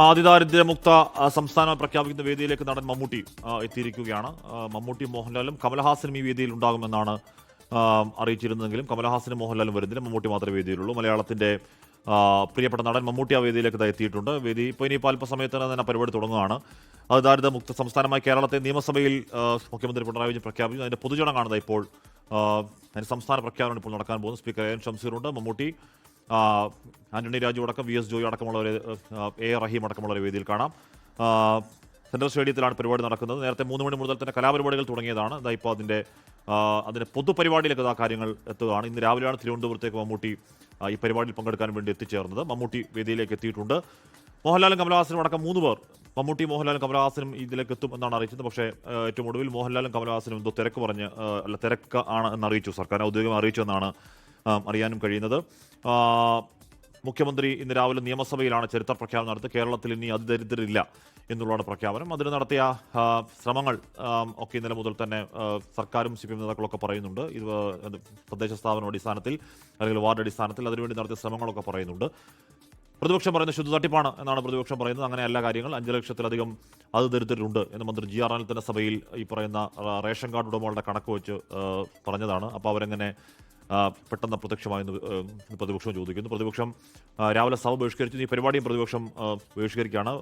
അതിദാരിദ്ര്യമുക്ത സംസ്ഥാനം പ്രഖ്യാപിക്കുന്ന വേദിയിലേക്ക് നടൻ മമ്മൂട്ടി എത്തിയിരിക്കുകയാണ്. മമ്മൂട്ടി മോഹൻലാലും കമലഹാസനും ഈ വേദിയിൽ ഉണ്ടാകുമെന്നാണ് അറിയിച്ചിരുന്നതെങ്കിലും കമലഹാസനും മോഹൻലാലും വരുന്നില്ല മമ്മൂട്ടി മാത്രമേ വേദിയിലുള്ളൂ. മലയാളത്തിന്റെ പ്രിയപ്പെട്ട നടൻ മമ്മൂട്ടി ആ വേദിയിലേക്ക് എത്തിയിട്ടുണ്ട്. വേദി ഇപ്പോൾ ഇനിയിപ്പോൾ അല്പസമയത്തിന് തന്നെ പരിപാടി തുടങ്ങുകയാണ്. അതിദാരിദ്ര്യമുക്ത സംസ്ഥാനമായി കേരളത്തെ നിയമസഭയിൽ മുഖ്യമന്ത്രി പിണറായി വിജയൻ പ്രഖ്യാപിച്ചു. അതിന്റെ പൊതുചടങ്ങാണ് ഇപ്പോൾ അതിന് സംസ്ഥാന പ്രഖ്യാപനം ഇപ്പോൾ നടക്കാൻ പോകുന്നു. സ്പീക്കർ എൻ ഷംസീറുണ്ട്. മമ്മൂട്ടി ആന്റണി രാജു അടക്കം വി എസ് ജോയി അടക്കമുള്ള ഒരു എ റഹീം അടക്കമുള്ളവരെ വേദിയിൽ കാണാം. സെൻട്രൽ സ്റ്റേഡിയത്തിലാണ് പരിപാടി നടക്കുന്നത്. നേരത്തെ മൂന്ന് മണി മുതൽ തന്നെ കലാപരിപാടികൾ തുടങ്ങിയതാണ്. ഇതാ ഇപ്പോൾ അതിന്റെ അതിന്റെ പൊതുപരിപാടിയിലേക്ക് ആ കാര്യങ്ങൾ എത്തുകയാണ്. ഇന്ന് രാവിലെയാണ് തിരുവനന്തപുരത്തേക്ക് മമ്മൂട്ടി ഈ പരിപാടിയിൽ പങ്കെടുക്കാൻ വേണ്ടി എത്തിച്ചേർന്നത്. മമ്മൂട്ടി വേദിയിലേക്ക് എത്തിയിട്ടുണ്ട്. മോഹൻലാലും കമലഹാസനും അടക്കം മൂന്ന് പേർ. മമ്മൂട്ടി മോഹൻലാലും കമലഹാസനും ഇതിലേക്ക് എത്തും എന്നാണ് അറിയിച്ചത്. പക്ഷേ ഏറ്റവും ഒടുവിൽ മോഹൻലാലും കമലഹാസനും എന്തോ തിരക്ക് പറഞ്ഞ് അല്ല തിരക്ക് ആണ് എന്ന് അറിയിച്ചു സർക്കാർ ഔദ്യോഗികം അറിയിച്ചു എന്നാണ് അറിയാനും കഴിയുന്നത്. മുഖ്യമന്ത്രി ഇന്ന് രാവിലെ നിയമസഭയിലാണ് ചരിത്ര പ്രഖ്യാപനം നടത്തി കേരളത്തിൽ ഇനി അതിദരിദ്രരില്ല എന്നുള്ളതാണ് പ്രഖ്യാപനം. അതിന് നടത്തിയ ശ്രമങ്ങൾ ഒക്കെ ഇന്നലെ മുതൽ തന്നെ സർക്കാരും സി പി എം നേതാക്കളൊക്കെ പറയുന്നുണ്ട്. ഇത് തദ്ദേശ സ്ഥാപന അടിസ്ഥാനത്തിൽ അല്ലെങ്കിൽ വാർഡ് അടിസ്ഥാനത്തിൽ അതിനുവേണ്ടി നടത്തിയ ശ്രമങ്ങളൊക്കെ പറയുന്നുണ്ട്. പ്രതിപക്ഷം പറയുന്നത് ശുദ്ധ തട്ടിപ്പാണ് എന്നാണ് പ്രതിപക്ഷം പറയുന്നത്. അങ്ങനെയല്ല കാര്യങ്ങൾ അഞ്ച് ലക്ഷത്തിലധികം അത് ദരിദ്രരുണ്ട് എന്ന് മന്ത്രി ജി ആർ അനിൽ തന്നെ സഭയിൽ ഈ പറയുന്ന റേഷൻ കാർഡ് ഉടമകളുടെ കണക്ക് വെച്ച് പറഞ്ഞതാണ്. അപ്പോൾ അവരെങ്ങനെ പെട്ടെന്ന് അപ്രത്യക്ഷമായെന്ന് പ്രതിപക്ഷം ചോദിക്കുന്നു. പ്രതിപക്ഷം രാവിലെ സഭ ബഹിഷ്കരിച്ചു. ഈ പരിപാടിയും പ്രതിപക്ഷം ബഹിഷ്കരിക്കുകയാണ്.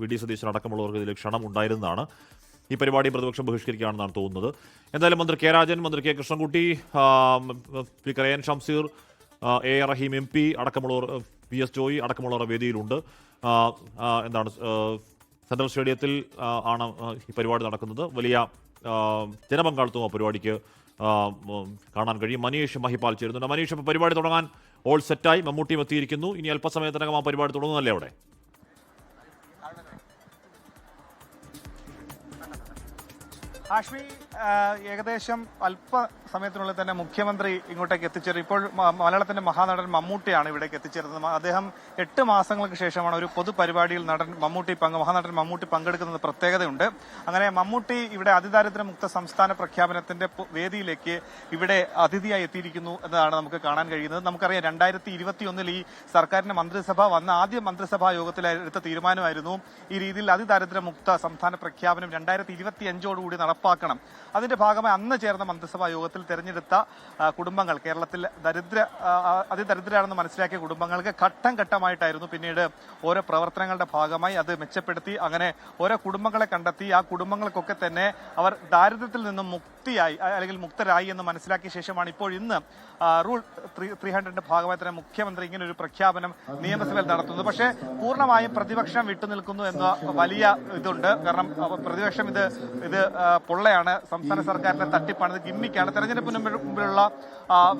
വി ഡി സതീശൻ അടക്കമുള്ളവർക്ക് ഇതിൽ ക്ഷണം ഉണ്ടായിരുന്നതാണ്. ഈ പരിപാടി പ്രതിപക്ഷം ബഹിഷ്കരിക്കുകയാണെന്നാണ് തോന്നുന്നത്. എന്തായാലും മന്ത്രി കെ രാജൻ മന്ത്രി K Krishnankutty speaker A N Shamseer A Rahim M P അടക്കമുള്ളവർ പി എസ് ജോയി അടക്കമുള്ളവർ വേദിയിലുണ്ട്. എന്താണ് സെൻട്രൽ സ്റ്റേഡിയത്തിൽ ആണ് ഈ പരിപാടി നടക്കുന്നത്. വലിയ ജനപങ്കാളിത്തവും ആ പരിപാടിക്ക് കാണാൻ കഴിയും. മനീഷ് മഹിപാൽ ചേരുന്നുണ്ട്. മനീഷ് ഇപ്പോൾ പരിപാടി തുടങ്ങാൻ ഓൾ സെറ്റായി മമ്മൂട്ടിയും എത്തിയിരിക്കുന്നു. ഇനി അല്പസമയത്തിനകം ആ പരിപാടി തുടങ്ങുന്നല്ലേ അവിടെ? ആഷ്മി ആ, ഏകദേശം അല്പ സമയത്തിനുള്ളിൽ തന്നെ മുഖ്യമന്ത്രി ഇങ്ങോട്ടേക്ക് എത്തിച്ചേരും. ഇപ്പോൾ മലയാളത്തിന്റെ മഹാനടൻ മമ്മൂട്ടിയാണ് ഇവിടേക്ക് എത്തിച്ചേരുന്നത്. അദ്ദേഹം എട്ട് മാസങ്ങൾക്ക് ശേഷമാണ് ഒരു പൊതുപരിപാടിയിൽ നടൻ മമ്മൂട്ടി പങ്ക് മഹാനടൻ മമ്മൂട്ടി പങ്കെടുക്കുന്നത് പ്രത്യേകതയുണ്ട്. അങ്ങനെ മമ്മൂട്ടി ഇവിടെ അതിദാരിദ്ര്യ മുക്ത സംസ്ഥാന പ്രഖ്യാപനത്തിന്റെ വേദിയിലേക്ക് ഇവിടെ അതിഥിയായി എത്തിയിരിക്കുന്നു എന്നതാണ് നമുക്ക് കാണാൻ കഴിയുന്നത്. നമുക്കറിയാം രണ്ടായിരത്തി ഇരുപത്തിയൊന്നിൽ ഈ സർക്കാരിന്റെ മന്ത്രിസഭ വന്ന ആദ്യ മന്ത്രിസഭാ യോഗത്തിൽ എടുത്ത തീരുമാനമായിരുന്നു ഈ രീതിയിൽ അതിദാരിദ്ര്യ മുക്ത സംസ്ഥാന പ്രഖ്യാപനം രണ്ടായിരത്തി ഇരുപത്തി അഞ്ചോടുകൂടി നടപ്പാക്കണം. അതിന്റെ ഭാഗമായി അന്ന് ചേർന്ന മന്ത്രിസഭാ യോഗത്തിൽ തെരഞ്ഞെടുത്ത കുടുംബങ്ങൾ കേരളത്തിൽ ദരിദ്ര അതിദരിദ്രരാണെന്ന് മനസ്സിലാക്കിയ കുടുംബങ്ങൾക്ക് ഘട്ടം ഘട്ടമായിട്ടായിരുന്നു പിന്നീട് ഓരോ പ്രവർത്തനങ്ങളുടെ ഭാഗമായി അത് മെച്ചപ്പെടുത്തി അങ്ങനെ ഓരോ കുടുംബങ്ങളെ കണ്ടെത്തി ആ കുടുംബങ്ങൾക്കൊക്കെ തന്നെ അവർ ദാരിദ്ര്യത്തിൽ നിന്നും മുക്തിയായി അല്ലെങ്കിൽ മുക്തരായി എന്ന് മനസ്സിലാക്കിയ ശേഷമാണ് ഇപ്പോൾ ഇന്ന് റൂൾ ത്രീ ത്രീ ഹൺഡ്രഡിന്റെ ഭാഗമായി തന്നെ മുഖ്യമന്ത്രി ഇങ്ങനെ ഒരു പ്രഖ്യാപനം നിയമസഭയിൽ നടത്തുന്നത് പക്ഷേ പൂർണമായും പ്രതിപക്ഷം വിട്ടുനിൽക്കുന്നു എന്ന വലിയ ഇതുണ്ട്. കാരണം പ്രതിപക്ഷം ഇത് ഇത് പൊള്ളയാണ്. സംസ്ഥാന സർക്കാരിന്റെ തട്ടിപ്പാണ് ഗിമ്മിക്കാണ് തെരഞ്ഞെടുപ്പിന് മുമ്പ് മുമ്പിലുള്ള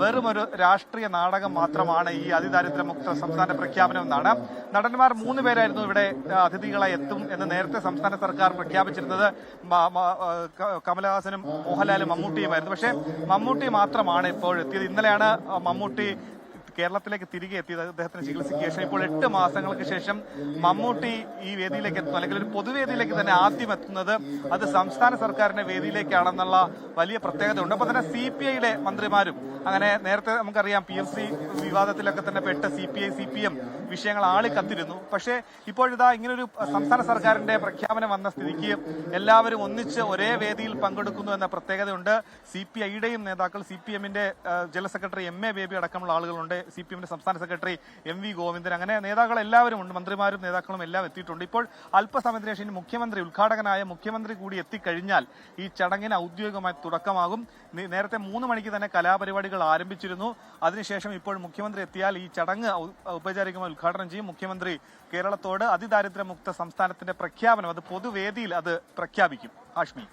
വെറുമൊരു രാഷ്ട്രീയ നാടകം മാത്രമാണ് ഈ അതിദാരിദ്ര്യമുക്ത സംസ്ഥാന പ്രഖ്യാപനം എന്നാണ്. നടന്മാർ മൂന്ന് പേരായിരുന്നു ഇവിടെ അതിഥികളെ എത്തും എന്ന് നേരത്തെ സംസ്ഥാന സർക്കാർ പ്രഖ്യാപിച്ചിരുന്നത്. കമലഹാസനും മോഹൻലാലും മമ്മൂട്ടിയുമായിരുന്നു. പക്ഷേ മമ്മൂട്ടി മാത്രമാണ് ഇപ്പോൾ എത്തിയത് ഇന്നലെയാണ് മമ്മൂട്ടി കേരളത്തിലേക്ക് തിരികെ എത്തിയത് അദ്ദേഹത്തിന് ചികിത്സയ്ക്ക് ശേഷം. ഇപ്പോൾ എട്ട് മാസങ്ങൾക്ക് ശേഷം മമ്മൂട്ടി ഈ വേദിയിലേക്ക് എത്തുന്നു. അല്ലെങ്കിൽ ഒരു പൊതുവേദിയിലേക്ക് തന്നെ ആദ്യം എത്തുന്നത് അത് സംസ്ഥാന സർക്കാരിന്റെ വേദിയിലേക്കാണെന്നുള്ള വലിയ പ്രത്യേകത ഉണ്ട് അപ്പൊ തന്നെ സി പി ഐയുടെ മന്ത്രിമാരും അങ്ങനെ നേരത്തെ നമുക്കറിയാം പി എഫ് സി വിവാദത്തിലൊക്കെ തന്നെ പെട്ട C P I C P M വിഷയങ്ങൾ ആളി കത്തിരുന്നു. പക്ഷേ ഇപ്പോഴിതാ ഇങ്ങനൊരു സംസ്ഥാന സർക്കാരിന്റെ പ്രഖ്യാപനം വന്ന സ്ഥിതിക്ക് എല്ലാവരും ഒന്നിച്ച് ഒരേ വേദിയിൽ പങ്കെടുക്കുന്നു എന്ന പ്രത്യേകതയുണ്ട്. സി പി ഐയുടെയും നേതാക്കൾ സി പി എമ്മിന്റെ general secretary M A Baby അടക്കമുള്ള ആളുകളുണ്ട്. സി പി എമ്മിന്റെ സംസ്ഥാന സെക്രട്ടറി എം വി ഗോവിന്ദൻ. അങ്ങനെ നേതാക്കൾ എല്ലാവരും ഉണ്ട്. മന്ത്രിമാരും നേതാക്കളും എല്ലാം എത്തിയിട്ടുണ്ട്. ഇപ്പോൾ അല്പസമയത്തിന് ശേഷം മുഖ്യമന്ത്രി ഉദ്ഘാടകനായ മുഖ്യമന്ത്രി കൂടി എത്തിക്കഴിഞ്ഞാൽ ഈ ചടങ്ങിന് ഔദ്യോഗികമായി തുടക്കമാകും. നേരത്തെ മൂന്ന് മണിക്ക് തന്നെ കലാപരിപാടികൾ ആരംഭിച്ചിരുന്നു. അതിനുശേഷം ഇപ്പോൾ മുഖ്യമന്ത്രി എത്തിയാൽ ഈ ചടങ്ങ് ഔപചാരികമായി ഉദ്ഘാടനം ചെയ്യും. മുഖ്യമന്ത്രി കേരളത്തോട് അതിദാരിദ്ര്യമുക്ത സംസ്ഥാനത്തിന്റെ പ്രഖ്യാപനം അത് പൊതുവേദിയിൽ അത് പ്രഖ്യാപിക്കും. ആഷ്മി.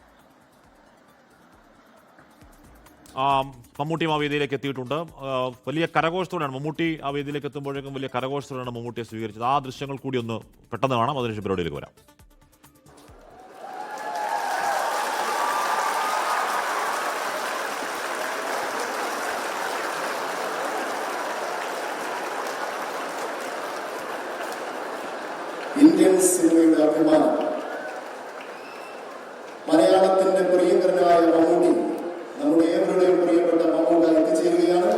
മമ്മൂട്ടി ആ വേദിയിലേക്ക് എത്തിയിട്ടുണ്ട്. വലിയ കരഘോഷത്തോടെയാണ് മമ്മൂട്ടി ആ വേദിയിലേക്ക് എത്തുമ്പോഴേക്കും വലിയ കരഘോഷത്തോടെയാണ് മമ്മൂട്ടിയെ സ്വീകരിച്ചത്. ആ ദൃശ്യങ്ങൾ കൂടി ഒന്ന് പെട്ടെന്ന് കാണാം. അതിനുശേഷം പരിപാടിയിലേക്ക് വരാം. ഇന്ത്യൻ സിനിമയുടെ അഭിമാനം. മലയാളത്തിന്റെ പ്രിയങ്കരനായ മമ്മൂട്ടി നമ്മുടെ ഏവരുടെയും പ്രിയപ്പെട്ട മമ്മൂട്ട എത്തിച്ചേരുകയാണ്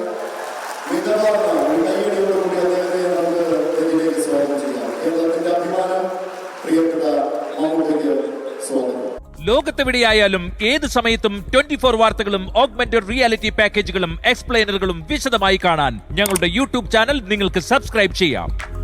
മികവാർന്ന ഒരു കൈയടിയോടുകൂടി അദ്ദേഹത്തെ നമുക്ക് ഇതിലേക്ക് സ്വാഗതം ചെയ്യാം. കേരളത്തിന്റെ അഭിമാനം. പ്രിയപ്പെട്ട മമ്മൂട്ടിക്ക് സ്വാഗതം. ലോകത്തെവിടെയായാലും ഏത് സമയത്തും ട്വന്റി ഫോർ വാർത്തകളും ഓഗ്മെന്റഡ് റിയാലിറ്റി പാക്കേജുകളും എക്സ്പ്ലെയിനറുകളും വിശദമായി കാണാൻ ഞങ്ങളുടെ യൂട്യൂബ് ചാനൽ നിങ്ങൾക്ക് സബ്സ്ക്രൈബ് ചെയ്യാം.